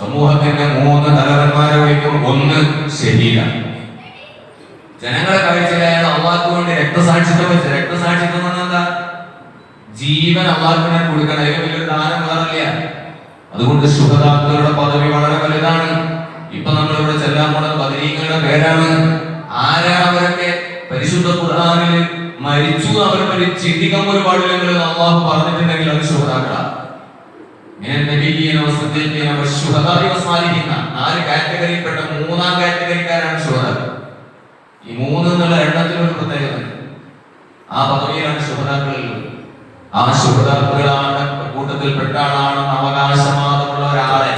സമൂഹത്തിന്റെ മൂന്ന് തലവന്മാരെ വിളിക്കും. ഒന്ന് ശരീരം ജനങ്ങളെ കാഴ്ചയിലായത് അള്ളാഹ്ക്ക് വേണ്ടി രക്തസാക്ഷിത്വം വെച്ച്. രക്തസാക്ഷിത്വം എന്താ? ജീവൻ അള്ളാഹുവിനെ കൊടുക്കണം. അതിന് വലിയൊരു ദാനം വേറില്ല അതുകൊണ്ട് ശുഭതാക്കളുടെ പദവി വളരെ വലുതാണ്. ഇപ്പൊ നമ്മൾ ഇവിടെ ചെല്ലാൻ പോണത് പതിനീങ്ങളുടെ പേരാണ്. ആരാണ് അവരൊക്കെ? പരിശുദ്ധ ഖുർആനിൽ മരിച്ചു അവർ മരി- ചിന്തിക്കാൻ പോലും പാടില്ലെങ്കിൽ അള്ളാഹു പറഞ്ഞിട്ടുണ്ടെങ്കിൽ അത് ശുഭതാക്കളാണ് നാല് കാറ്റഗറിയിൽപ്പെട്ട മൂന്നാം കാറ്റഗറിക്കാരാണ് ശുഹദാക്കൾ. ഈ മൂന്ന് എന്നുള്ള എണ്ണത്തിനൊരു പ്രത്യേകത. ആ പദവിയിലാണ് ശുഹദാക്കളുള്ളത് ആ ശുഹദാക്കളാണ് കൂട്ടത്തിൽപ്പെട്ട ആളാണെന്ന് അവകാശവാദമുള്ള ഒരാളെ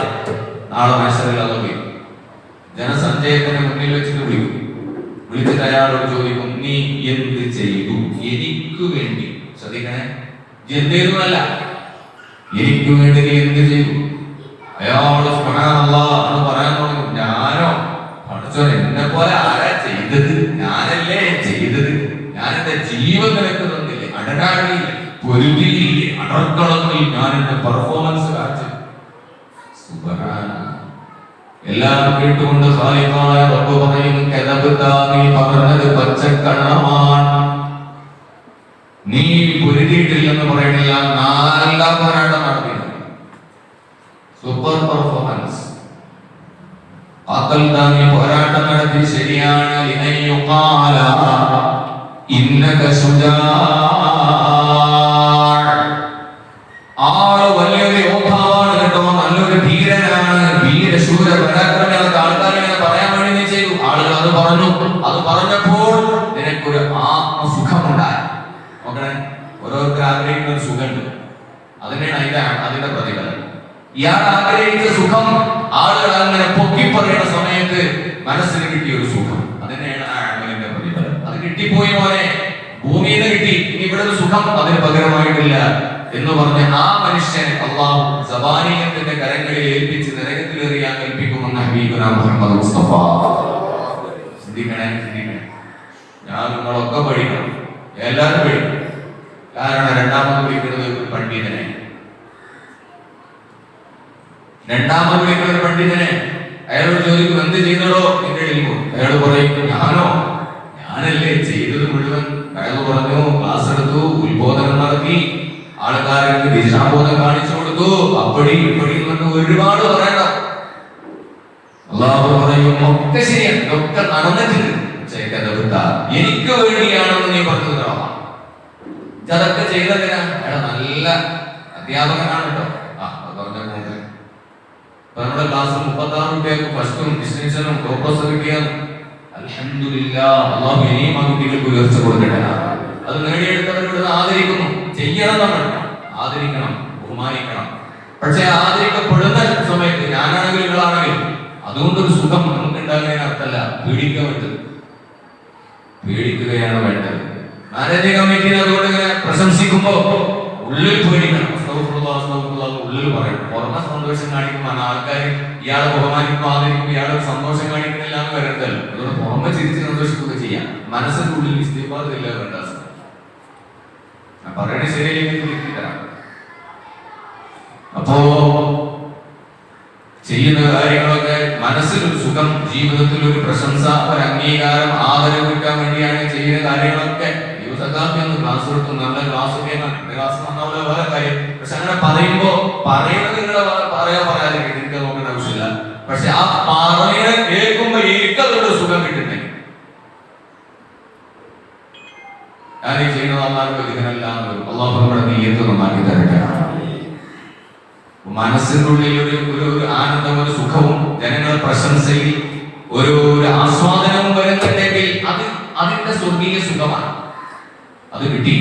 നാളെ മത്സരം അതൊക്കെ ജനസഞ്ചയത്തിന് മുന്നിൽ വെച്ചിട്ട് വിളിക്കും. വിളിച്ചിട്ട് അയാളോട് ചോദിക്കും നീ എന്ത് ചെയ്തു? എനിക്ക് വേണ്ടി. ശ്രദ്ധിക്കണേ. എന്ത് ചെയ്തല്ല എനിക്ക് വേണ്ടി നീ എന്ത് ചെയ്തു അയാൾ സുബ്ഹാനല്ലാഹ് എന്ന് പറയാൻ തുടങ്ങും. ഞാനോ? പഠിച്ചോ എന്നെ പോലെ ആരാ ചെയ്തത്? ഞാനല്ലേ ചെയ്തത്? ഞാൻ എന്റെ ജീവൻ നിനക്ക് തന്നില്ലേ അടരാടിയില്ലേ പൊരുതിയില്ലേ? അടർക്കളത്തിൽ ഞാൻ എന്റെ പെർഫോമൻസ് സുബ്ഹാനല്ലാഹ് എല്ലാം കേട്ടുകൊണ്ട് ഖാലിഖായ റബ്ബ് പറയും കദബ്ത നീ പറഞ്ഞത് പച്ചക്കള്ളമാണ് നീ പൊരുതിയിട്ടില്ലെന്ന് പറയണില്ല നല്ല പോരാട്ടം നടത്തിയത് സൂപ്പർ പെർഫോമൻസ് അക്കൽ തമ്മിൽ പോരാട്ടം നടത്തി ശരിയാണ്. ഇന്നക സുജാ ആൾ വലിയൊരു യോദ്ധാവാണ് കേട്ടോ. നല്ലൊരു ധീരനാണ് വീരശൂര പരാക്രമിയാണെന്ന് ആൾക്കാർ ഇങ്ങനെ പറയാൻ വേണ്ടി ചെയ്തു. ആളുകൾ പറഞ്ഞു. അത് പറഞ്ഞപ്പോൾ നിനക്കൊരു ആത്മസുഖമുണ്ടായി. നോക്കണേ ഓരോരുത്തർ ആഗ്രഹിക്കുന്ന ഒരു സുഖമുണ്ട്. അതിനാണ് അതിന്റെ അതിന്റെ പ്രതിഫലം. ഇയാൾ ആഗ്രഹിച്ച സുഖം ആളുകൾ അങ്ങനെ പൊക്കി പറയുന്ന സമയത്ത് മനസ്സിന് കിട്ടിയ ഒരു സുഖം. അതിനെയാണ് ആ അമലിന്റെ പ്രതിഫലം. അത് കിട്ടിപ്പോയി മോനെ. ഭൂമിയിൽ നിന്ന് കിട്ടി. ഇനി ഇവിടെ ഒരു സുഖം അതിന് പകരമായിട്ടില്ല എന്ന് പറഞ്ഞ് ആ മനുഷ്യനെ അള്ളാഹു സബാനീയത്തിന്റെ കരങ്ങളിൽ ഏൽപ്പിച്ച് നരകത്തിലെറിയാൻ ഏൽപ്പിക്കുമെന്ന് ഹബീബുന മുഹമ്മദ് മുസ്തഫ. ചിന്തിക്കണേ ചിന്തിക്കണേ. ഞാൻ നിങ്ങളൊക്കെ പഠിക്കണം. എല്ലാവരും പഠിക്കണം. കാരണം രണ്ടാമത് വിളിക്കുന്നത് ഒരു പണ്ഡിതനെ രണ്ടാമത് വിളിക്കുന്ന ഒരു പണ്ഡിതനെ. അയാളോട് ചോദിക്കും എന്ത് ചെയ്തടോ? എന്റെ ഇൽമു അയാൾ പറയും ഞാനോ? ഞാനല്ലേ ചെയ്തത് മുഴുവൻ? അയാൾ പറഞ്ഞു ക്ലാസ് എടുത്തു ഉത്ബോധനം നടത്തി. ആൾക്കാർക്ക് ദിശാബോധം കാണിച്ചു കൊടുത്തു. അപ്പടി ഇപ്പടി എന്ന് ഒരുപാട് പറയണം അള്ളാഹു പറയും ഒക്കെ ശരിയാണ്. ഒക്കെ നടന്നിട്ടുണ്ട്. എനിക്ക് വേണ്ടിയാണെന്ന് നീ പറഞ്ഞു അതൊക്കെ ചെയ്തതിനാ അയാൾ നല്ല അധ്യാപകനാണ് കേട്ടോ ആ അത് പറഞ്ഞ പോലെ ഇപ്പൊ നമ്മുടെ ക്ലാസ് മുപ്പത്തി ആറ് കുട്ടികൾക്ക് ഫസ്റ്റും ഡിസ്റ്റിങ്ഷനും ടോപ്പേഴ്സ് കിട്ടിയത് അൽഹംദുലില്ലാ അള്ളാഹു ഇനിയും ആ കുട്ടികൾക്ക് ഉയർച്ച കൊടുക്കട്ടെ. അത് നേടിയെടുത്തവരോട് ആദരിക്കുന്നു. ചെയ്യണം നമ്മൾ ആദരിക്കണം ബഹുമാനിക്കണം. പക്ഷെ ആദരിക്കപ്പെടുന്ന സമയത്ത് ഞാനാണെങ്കിലും നിങ്ങളാണെങ്കിലും അതുകൊണ്ടൊരു സുഖം നമുക്ക് ഉണ്ടാകുന്നതിന് അർത്ഥമല്ല പീഡിക്കാൻ പറ്റും. പേടിക്കുകയാണ് വേണ്ടത്. മാനേജിംഗ് കമ്മിറ്റിനെ അതുകൊണ്ട് ഇങ്ങനെ പ്രശംസിക്കുമ്പോ ഉള്ളിൽ പേടിക്കണം. ഉള്ളിൽ പറയും. പുറമെ സന്തോഷം കാണിക്കുമ്പോൾ ആൾക്കാർ ഇയാളെ ബഹുമാനിക്കുമ്പോൾ ആദരിക്കുമ്പോൾ ഇയാളെ സന്തോഷം കാണിക്കുന്നില്ല എന്ന് വരണ്ടല്ലോ അതുകൊണ്ട് പുറമെ ചിരിച്ച് സന്തോഷിക്കുക ചെയ്യാം. മനസ്സിന്റെ ഉള്ളിൽ ഇസ്തിഫാദില്ല വേണ്ട പറയണത് ശരിയല്ലെങ്കിൽ അപ്പോ ചെയ്യുന്ന കാര്യങ്ങളൊക്കെ മനസ്സിലൊരു സുഖം ജീവിതത്തിൽ ഒരു പ്രശംസ ഒരു അംഗീകാരം ആദരവ് കിട്ടാൻ വേണ്ടിയാണ് ചെയ്യുന്ന കാര്യങ്ങളൊക്കെ യുവസഖാഫി ഒന്ന് ക്ലാസ് കൊടുക്കും നല്ല ക്ലാസ് ക്ലാസ് നന്നാവില്ല വേറെ കാര്യം. പക്ഷെ അങ്ങനെ പറയുമ്പോ പറയുന്നത് നിങ്ങളെ പറയാൻ പറയാതെ നിങ്ങൾക്ക് നോക്കേണ്ട ആവശ്യമില്ല. പക്ഷെ ആ പറയണ കേൾക്കുമ്പോ എനിക്കതൊരു സുഖം കിട്ടുന്നേ ഞാൻ ഈ ചെയ്യുന്നത് അള്ളാഹ് ഇതിനല്ല അള്ളാഹു നീയത്ത് നന്നാക്കി തരട്ടെ. മനസ്സിനുള്ളിൽ ഒരു ഒരു ഒരു ആനന്ദം ഒരു സുഖവും ജനങ്ങൾ പ്രശംസയിൽ ഒരു ഒരു ആസ്വാദനവും വരുന്നുണ്ടെങ്കിൽ അത് അതിന്റെ സ്വർഗീയ സുഖമാണ്. അത് കിട്ടി.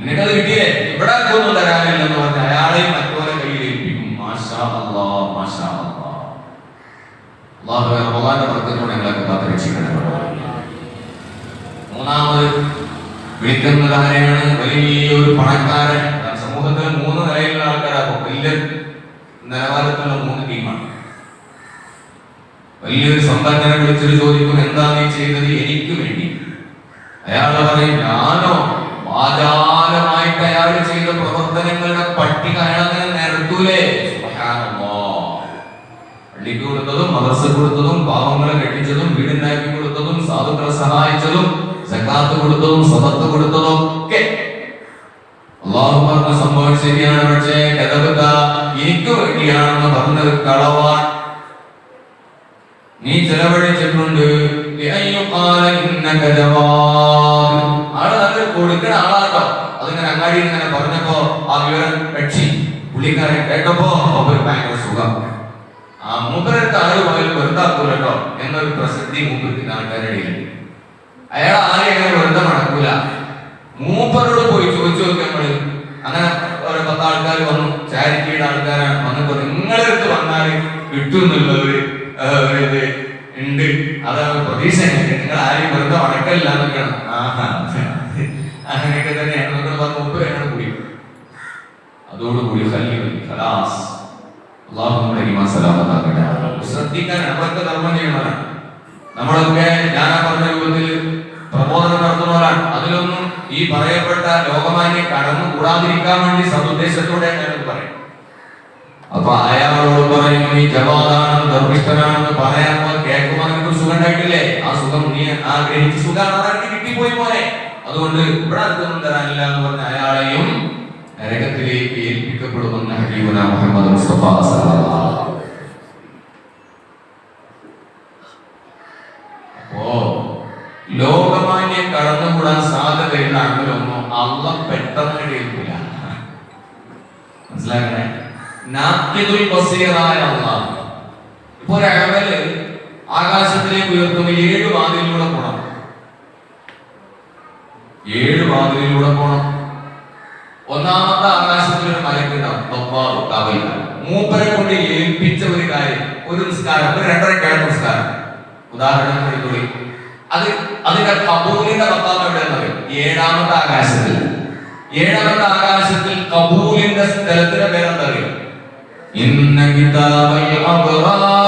നിനക്കത് കിട്ടിയേ? ഇവിടെ ഒന്നും തരാനില്ലെന്ന് പറഞ്ഞ് അയാളെയും മറ്റോരെ കയ്യിൽ ഏൽപ്പിക്കും മാഷാ അല്ലാ മാഷാ അല്ലാ അള്ളാഹു റമദാന്റെ വർക്കത്തോടെ ഞങ്ങളൊക്കെ കാത്ത് രക്ഷിക്കണേ മൂന്നാമത് വിളിക്കുന്നത് ആരെയാണ് വലിയൊരു പണക്കാരൻ. സമൂഹത്തിൽ മൂന്ന് നിലയിലുള്ള ആൾക്കാരാകും വലിയ നിലവാരത്തിലുള്ള മൂന്ന് ടീമാണ്. വലിയൊരു സമ്പന്നനെ വിളിച്ചിട്ട് ചോദിക്കും എന്താ നീ ചെയ്തത്? എനിക്ക് വേണ്ടി. അയാൾ പറയും ഞാനോ വാചാലമായിട്ട് അയാൾ ചെയ്ത പ്രവർത്തനങ്ങളുടെ പട്ടിക അയാളെ നിരത്തൂലേ? പള്ളിക്ക് കൊടുത്തതും മദർസ കൊടുത്തതും പാവങ്ങളെ കെട്ടിച്ചതും വീടുണ്ടാക്കി കൊടുത്തതും സാധുക്കളെ സഹായിച്ചതും സക്കാത്ത് കൊടുത്തതും സദത്ത് കൊടുത്തതും ഒക്കെ. അള്ളാഹു പറഞ്ഞ സംഭവം ശരിയാണ് പക്ഷേ കഥകഥ എനിക്ക് വേണ്ടിയാണെന്ന് പറഞ്ഞത് കളവാൻ. നീ ചെലവഴിച്ചിട്ടുണ്ട്. ആൾ നല്ല കൊടുക്കണ ആളാട്ടോ. അതിങ്ങനെ അങ്ങാടി ഇങ്ങനെ പറഞ്ഞപ്പോ ആ വിവരം കക്ഷി പുള്ളിക്കാരൻ കേട്ടപ്പോ ഒരു ഭയങ്കര സുഖം. ആ മൂപ്പരടുത്ത് ആൾ പോയാൽ വെറുതാക്കൂലട്ടോ എന്നൊരു പ്രസിദ്ധി മൂപ്പർക്ക് ആൾക്കാരുടെ അയാൾ ആരെയും അങ്ങനെ വെറുതെ മടക്കൂല മൂപ്പരോട് പോയി ചോദിച്ചു നോക്കി നമ്മൾ. അങ്ങനെ ഒരു പത്ത് ആൾക്കാർ വന്നു. ചാരിറ്റിയുടെ ആൾക്കാരാണ്. വന്നപ്പോ നിങ്ങളെ അടുത്ത് വന്നാൽ കിട്ടും എന്നുള്ളൊരു ഒരു ഉണ്ട്. അതാണ് പ്രതീക്ഷ. നിങ്ങൾ ആരെയും വെറുതെ മടക്കല്ല എന്നൊക്കെയാണ്. ആഹാ. അങ്ങനെയൊക്കെ തന്നെയാണ് നമ്മൾ പറഞ്ഞ മുമ്പ് ഞങ്ങൾ കൂടി. അതോടുകൂടി ഖലാസ് അള്ളാഹു നമ്മുടെ ഈമാൻ സലാമത്താക്കട്ടെ. ശ്രദ്ധിക്കാൻ നമ്മളൊക്കെ ധർമ്മം ചെയ്യണവരാണ് നമ്മളൊക്കെ ആ പറഞ്ഞ രൂപത്തിൽ പ്രബോധനം നടത്തുന്നവരാണ്. അതിലൊന്നും ഈ പറയപ്പെട്ട ലോകമാന്യെ കടന്നു കൂടാതിരിക്കാൻ വേണ്ടി സതുദ്ദേശത്തോടെ പറയും. അപ്പൊ അയാളോട് പറയും നീ ജവാദാണെന്ന് ഗർഭിഷ്ഠനാണെന്ന് പറയാൻ കേൾക്കുമ്പോൾ നിനക്ക് സുഖം ഉണ്ടായിട്ടില്ലേ? ആ സുഖം നീ ആഗ്രഹിച്ച സുഖം കിട്ടിപ്പോയി പോലെ. അതുകൊണ്ട് ഇവിടെ അർത്ഥം തരാനില്ല എന്ന് പറഞ്ഞ അയാളെയും നരകത്തിലേക്ക് ഏൽപ്പിക്കപ്പെടുമെന്ന് ഹബീബുന മുഹമ്മദ് മുസ്തഫ. അപ്പോ ലോകമാന്യം കടന്നുകൂടാൻ സാധ്യതയുള്ള അമലൊന്നും അള്ള പെട്ടെന്ന് കേൾക്കില്ല മനസ്സിലാക്കണേ? നാക്കിതുൽ ബസീറായ അള്ളാഹ്. ഇപ്പൊ ഒരു അമൽ ആകാശത്തിലേക്ക് ഉയർത്തുമ്പോൾ ഏഴ് വാതിലൂടെ പോണം ഏഴ് വാതിലിലൂടെ പോണം. ഒന്നാമത്തെ ആകാശത്തിൽ ഒരു മലക്കുണ്ടാവും മൂപ്പരെ കൊണ്ട് ഏൽപ്പിച്ച ഒരു കാര്യം ഒരു നിസ്കാരം ഒരു രണ്ടരക്കാണ് നിസ്കാരം. ഉദാഹരണം എടുത്തോളി അത് അതിന്റെ കബൂലിന്റെ മത്താം എവിടെയെന്നറിയും ഏഴാമത്തെ ആകാശത്തിൽ. ഏഴാമത്തെ ആകാശത്തിൽ കബൂലിന്റെ സ്ഥലത്തിന്റെ പേരെന്തറിയും? ഇന്ന കിതാബൽ വമാ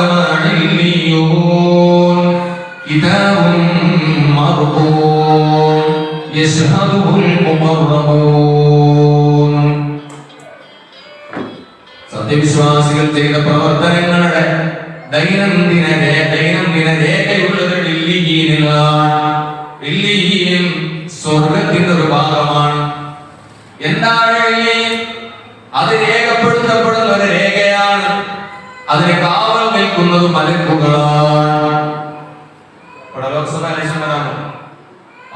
മാ കാ ഒരു ഭാഗമാണ്. ഒരു രേഖയാണ്. അതിന് നിൽക്കുന്നത് മലക്കുകളാണ്. വരാമോ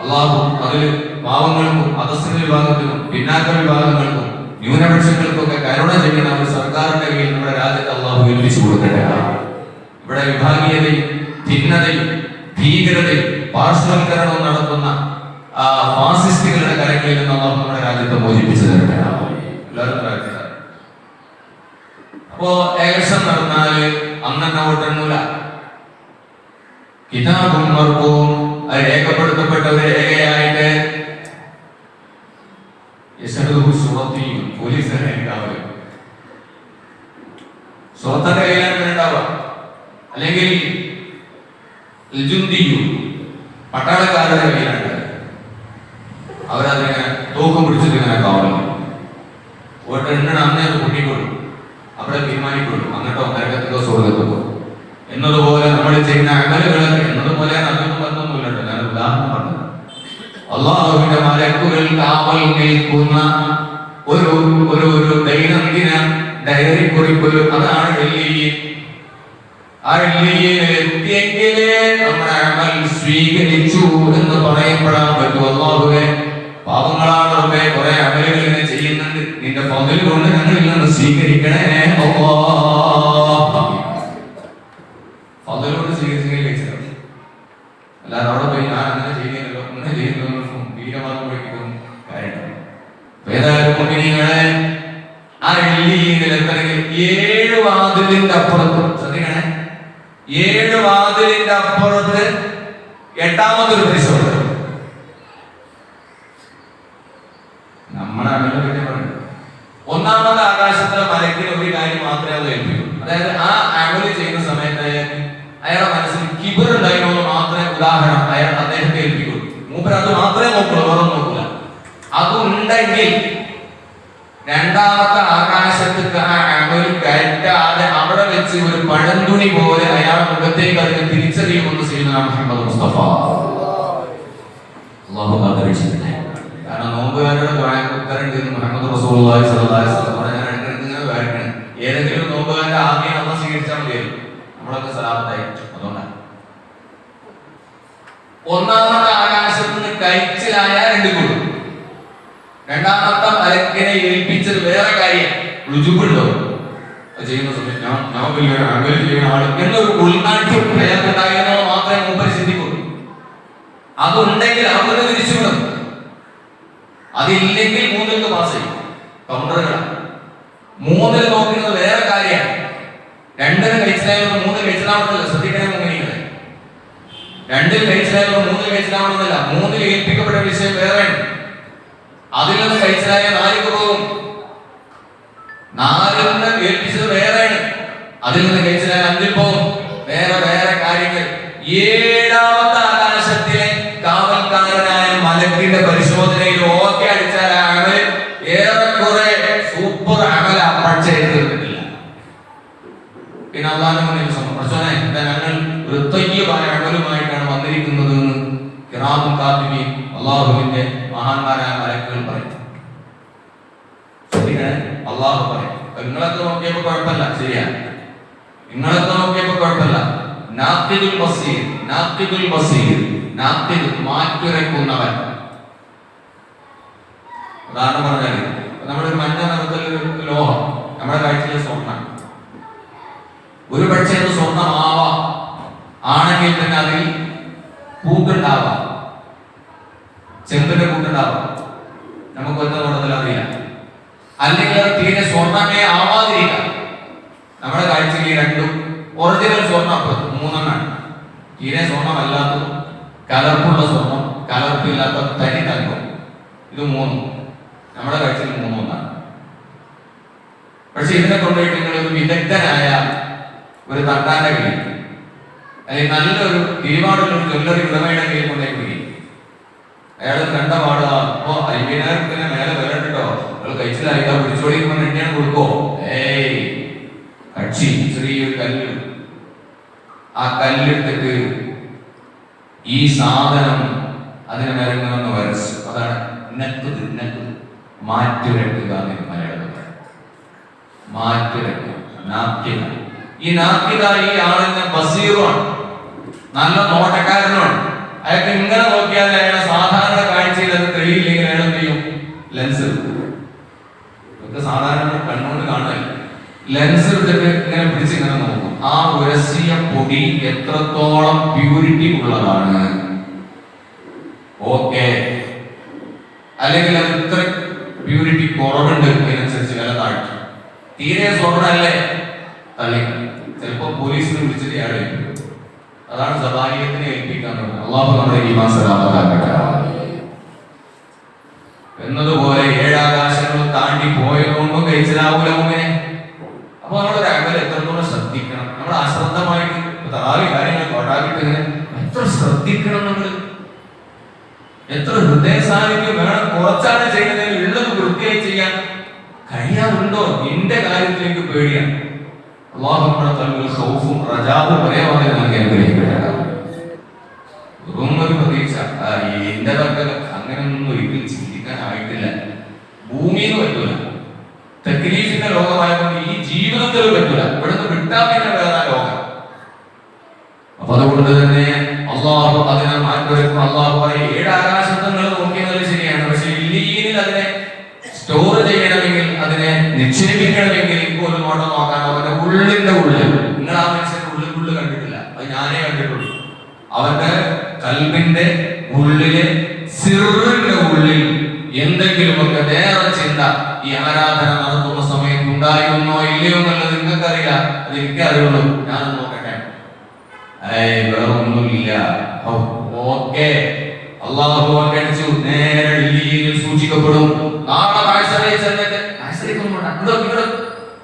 അള്ളാഹു അതിൽ പാവങ്ങൾക്കും അധസ്ഥ വിഭാഗത്തിനും പിന്നാക്ക വിഭാഗങ്ങൾക്കും ന്യൂനപക്ഷങ്ങൾക്കൊക്കെ കരുണ ചെയ്യുന്ന ഒരു സർക്കാരിന്റെ കീഴിൽ നമ്മുടെ രാജ്യത്ത് അള്ളാഹു ഏൽപ്പിച്ചു കൊടുക്കട്ടെ. ഇവിടെ വിഭാഗീയതയും ഭിന്നതയും ഭീകരതയും പാർശ്വവൽക്കരണവും നടത്തുന്ന ഫാസിസ്റ്റുകളുടെ കരങ്ങളിൽ നിന്ന് അള്ളാഹു നമ്മുടെ രാജ്യത്തെ മോചിപ്പിച്ചു തരട്ടെ. എല്ലാവരും അപ്പോ ഏകദേശം നടന്നാൽ അന്നെ വോട്ടെണ്ണൂല. കിതാബും മർക്കും അത് രേഖപ്പെടുത്തപ്പെട്ട ഉദാഹരണം അള്ളാഹുവിന്റെ മലക്കുകൾ കാവൽ നിൽക്കുന്ന ഒരു ഒരു ഒരു ദൈനംദിന ഡയറി കുറിപ്പ് അതാണ് എത്തിയെങ്കിലേ നമ്മുടെ അമൽ സ്വീകരിച്ചു എന്ന് പറയപ്പെടാൻ പറ്റും. അള്ളാഹുവെ പാവങ്ങളാണ് റബ്ബെ കുറെ അമലുകൾ ഇങ്ങനെ നിന്റെ പകൽ കൊണ്ട് ഞങ്ങൾ ഇല്ലെന്ന് സ്വീകരിക്കണേ. അല്ലാഹ് ഫضലോട് സ്വീകരിച്ചെങ്കിൽ വെച്ചിട്ടുണ്ട്. അല്ലാതെ അവിടെ പോയി ഞാൻ അങ്ങനെ ചെയ്യുന്നല്ലോ അങ്ങനെ ചെയ്യുന്നല്ലോ വീരമാർഗം വയ്ക്കുന്നു കാര്യമില്ല ഏതായാലും ആ എല്ലിയിൽ എത്തണമെങ്കിൽ ഏഴ് വാതിലിന്റെ അപ്പുറത്ത് ശ്രദ്ധിക്കണേ. ഏഴ് വാതിലിന്റെ അപ്പുറത്ത് എട്ടാമതൊരു പരിശോധന നമ്മുടെ അമലിനെ പറ്റി പറയുന്നത്. ഒന്നാമത് ആകാശത്തിലെ മലക്കിന് ഒരു കാര്യം മാത്രമേ അത് ഏൽപ്പിക്കൂ. അതായത് ആ അമൽ ചെയ്യുന്ന സമയത്ത് അയാൾക്ക് അയാളുടെ മനസ്സിൽ കിബിർ ഉണ്ടായിരുന്നോ എന്ന് മാത്രമേ ഉദാഹരണം അയാൾ നോക്കുക അതുണ്ടെങ്കിൽ രണ്ടാമത്തെ ആകാശത്തേക്ക് ആ അമൽ കയറ്റാതെ അവിടെ വെച്ച് ഒരു പഴന്തുണി പോലെ അയാൾ മുഖത്തേക്ക് അതിനെ തിരിച്ചറിയുമെന്ന് ചെയ്യുന്ന മുഹമ്മദ് മുസ്തഫ. അള്ളാഹു കാത്തിരക്ഷിക്കട്ടെ കാരണം നോമ്പുകാരുടെ ഉത്തരണ്ട് മുഹമ്മദ് പറഞ്ഞ ഞാൻ ഇങ്ങനെ വായിക്കണം. ഏതെങ്കിലും നോമ്പുകാരന്റെ ആദ്യം നമ്മൾ സ്വീകരിച്ചാൽ മതിയല്ലോ നമ്മളൊക്കെ സലാമത്തായി. അതുകൊണ്ടാണ്. ഒന്നാമത്തെ കഴിച്ചിലായ രണ്ട് കൂടും രണ്ടാമത്തെ മലക്കിനെ ഏൽപ്പിച്ചത് വേറെ കാര്യം. രുചിപ്പുണ്ടോ? അത് ചെയ്യുന്ന സമയത്ത് ഞാൻ ഞാൻ വലിയ ചെയ്യുന്ന ആൾ എന്നൊരു ഉൾനാട്യം പ്രയാസമുണ്ടായിരുന്നത് മാത്രമേ മുമ്പ് ചിന്തിക്കുള്ളൂ അതുണ്ടെങ്കിൽ അവിടെ തിരിച്ചുവിടും അതില്ലെങ്കിൽ മൂന്നിലേക്ക് പാസ് ചെയ്യും. കൗണ്ടറുകളാണ് മൂന്നിൽ നോക്കുന്നത് വേറെ കാര്യമാണ്. രണ്ടിന് കഴിച്ചിലായവർ മൂന്ന് കഴിച്ചിലാവുന്നില്ല കഴിച്ചിലായവർ മൂന്നിൽ ഏൽപ്പിക്കപ്പെട്ട വിഷയം വേറെ അതിൽ നിന്ന് കഴിച്ചതായ നാല് കുറവും. നാലിൽ നിന്ന് ഏൽപ്പിച്ചത് വേറെയാണ് അതിൽ നിന്ന് കഴിച്ചിലായ അഞ്ചിൽ പോകും വേറെ വേറെ കാര്യങ്ങൾ ഏഴാമത്തെ ആകാശത്തിലെ കാവൽക്കാരനായ മലക്കിന്റെ പരിശോധനയിൽ ഓക്കെ അടിച്ചാൽ ആ അമൽ ഏറെക്കുറെ സൂപ്പർ അമല പക്ഷേ തീർന്നിട്ടില്ല പിന്നെ അള്ളാഹു പ്രശ്നം എന്താ ഞങ്ങൾ വൃത്തയ്യമായ അമലുമായിട്ടാണ് വന്നിരിക്കുന്നത് എന്ന് കിറാമും കാത്തിമി അള്ളാഹുവിന്റെ മഹാന്മാരായ മലക്കുകൾ പറയും ശ്രദ്ധിക്കണേ അള്ളാഹു പറയും നിങ്ങളൊക്കെ നോക്കിയപ്പോ കുഴപ്പമില്ല ശരിയാ നിങ്ങളൊക്കെ നോക്കിയപ്പോ കുഴപ്പമില്ല. നാത്തിദുൽ ബസീർ നാത്തിദുൽ ബസീർ നാത്തിദ് മാറ്റുരയ്ക്കുന്നവൻ ഉദാഹരണം പറഞ്ഞാൽ നമ്മളൊരു മഞ്ഞ നിറത്തിൽ ലോഹം നമ്മുടെ കാഴ്ചയിലെ സ്വർണം. ഒരു പക്ഷേ അത് സ്വർണമാവാം. ആണെങ്കിൽ തന്നെ അതിൽ പൂക്കുണ്ടാവാം ചെമ്പിന്റെ കൂട്ടുണ്ടാവാം നമുക്ക് ഒറ്റ നോട്ടത്തിൽ അറിയാം അല്ലെങ്കിൽ തീരെ സ്വർണമേ ആവാതിരിക്കാം നമ്മുടെ കാഴ്ചയിൽ രണ്ടും ഒറിജിനൽ സ്വർണം മൂന്നെണ്ണാണ് തീരെ സ്വർണമല്ലാത്തതും കലർപ്പുള്ള സ്വർണം കലർപ്പില്ലാത്ത തനി തങ്കം ഇത് മൂന്നും. നമ്മുടെ കാഴ്ചയിൽ മൂന്നൊന്നാണ് പക്ഷെ ഇതിനെ കൊണ്ടുപോയിട്ട് നിങ്ങൾ ഒരു വിദഗ്ധനായ ഒരു തട്ടാന്റെ കയ്യിൽ അല്ലെങ്കിൽ നല്ലൊരു തീരുമാനമുള്ള ഒരു ജ്വല്ലറി ഉടമയുടെ കയ്യിൽ കൊണ്ടേക്ക് പോയി അയാൾ കണ്ട പാടുക അപ്പോ അയ്യനായിരത്തിന് മേലെ വരട്ടോ നിങ്ങൾ കഴിച്ചിലായിക്കാ പിടിച്ചോടിക്കുമ്പോൾ എണ്ണയാണ് കൊടുക്കോ ഏയ്. കക്ഷി ചെറിയൊരു കല്ല് ആ കല്ലെടുത്തിട്ട് ഈ സാധനം അതിനെ മരങ്ങളെന്ന് വരച്ച് അതാണ് നക്കുത് നക്കുത് മാറ്റുരട്ടുക എന്ന് മലയാളത്തിൽ പറയും. മാറ്റുരട്ടുക ഈ നാക്യത ഈ ആളിന്റെ ബസീറുമാണ്. നല്ല നോട്ടക്കാരനാണ് അയാൾക്ക് ഇങ്ങനെ നോക്കിയാൽ അയാളെ സാധാരണ കാഴ്ചയിൽ അത് തെളിയില്ലെങ്കിൽ അയാൾ എന്ത് ചെയ്യും? ലെൻസ് എടുക്കും. സാധാരണ കണ്ണുകൊണ്ട് കാണുകയല്ല ലെൻസ് എടുത്തിട്ട് ഇങ്ങനെ പിടിച്ച് ഇങ്ങനെ നോക്കും. ആ ഉരസിയ പൊടി എത്രത്തോളം പ്യൂരിറ്റി ഉള്ളതാണ്. ഓക്കെ അല്ലെങ്കിൽ അത് ഇത്ര പ്യൂരിറ്റി കുറവുണ്ട് അതിനനുസരിച്ച് വില താഴ്ത്തി. തീരെ സ്വർണല്ലേ തള്ളി. ചിലപ്പോ പോലീസിനെ വിളിച്ചിട്ട് ഇയാളെ അതാണ് സബാലിയത്തിനെ ഏൽപ്പിക്കാൻ അള്ളാഹു നമ്മുടെ ഈ മാസം എന്നതുപോലെ ഏഴാകാശങ്ങൾ താണ്ടി പോയതുകൊണ്ടും കഴിച്ചിലാവൂല മുങ്ങനെ അപ്പൊ നമ്മളൊരു അകൽ എത്രത്തോളം ശ്രദ്ധിക്കണം? നമ്മൾ അശ്രദ്ധമായിട്ട് താവി കാര്യങ്ങൾ കൊണ്ടാക്കിട്ട് എത്ര ശ്രദ്ധിക്കണം നമ്മൾ എത്ര ഹൃദയ സാന്നിധ്യം വേണം കുറച്ചാണ് ചെയ്യുന്നത്. ഉള്ളത് വൃത്തിയായി ചെയ്യാൻ കഴിയാറുണ്ടോ? എന്റെ കാര്യത്തിലേക്ക് പേടിയാണ് അള്ളാഹു തമ്മിൽ സൗഫും റജാവും ഒരേപോലെ നൽകി അനുഗ്രഹിക്കട്ടെ. വെറും ഒരു പ്രതീക്ഷ. എന്റെ പക്കൽ അങ്ങനെയൊന്നും ഒരിക്കലും ചിന്തിക്കാനായിട്ടില്ല ഭൂമിയിൽ പറ്റൂല തെക്ലീഫിന്റെ ലോകമായതുകൊണ്ട് ഈ ജീവിതത്തിൽ പറ്റൂല ഇവിടുന്ന് വിട്ടാൽ പിന്നെ വേറെ ലോകം. അപ്പൊ അതുകൊണ്ട് തന്നെ അള്ളാഹു അതിനെ മാറ്റിവെക്കും അള്ളാഹു പറയും ഏഴ് ആകാശത്ത് നിങ്ങൾ നോക്കിയത് ശരിയാണ്. പക്ഷെ ഇല്ലീനിൽ അതിനെ സ്റ്റോർ ചെയ്യണമെങ്കിൽ അതിനെ നിക്ഷേപിക്കണമെങ്കിൽ ഇപ്പോൾ ഒരു നോട്ടം നോക്കാൻ അവന്റെ ഉള്ളിന്റെ ഉള്ളിൽ നിങ്ങൾ ആ മനുഷ്യന്റെ ഉള്ളിൽ കണ്ടിട്ടില്ല. അത് ഞാനേ കണ്ടിട്ടുള്ളൂ. അവന്റെ കൽബിന്റെ ഉള്ളിലെ സിറിന്റെ ഉള്ളിൽ എന്തെങ്കിലുമൊക്കെ വേറെ ചിന്ത ഈ ആരാധന സമയത്ത് ഉണ്ടായിരുന്നോ ഇല്ലയോ എന്നുള്ളത് നിങ്ങൾക്കറിയില്ല. അത് എനിക്കറിയുള്ളൂ ഞാൻ നോക്കട്ടെ. അള്ളാഹു നേരെ സൂക്ഷിക്കപ്പെടും. നാളെ ചെന്നിട്ട്.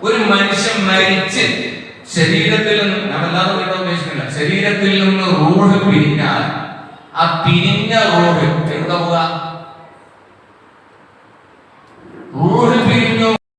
ഒരു മനുഷ്യൻ മരിച്ച് ശരീരത്തിൽ നിന്ന് ഞാൻ വീട്ടാൻ ഉദ്ദേശിക്കുന്നില്ല. ശരീരത്തിൽ നിന്ന് റൂഹ് പിരിഞ്ഞാൽ ആ പിരിഞ്ഞ റൂഹ് എവിടെ റൂഹ്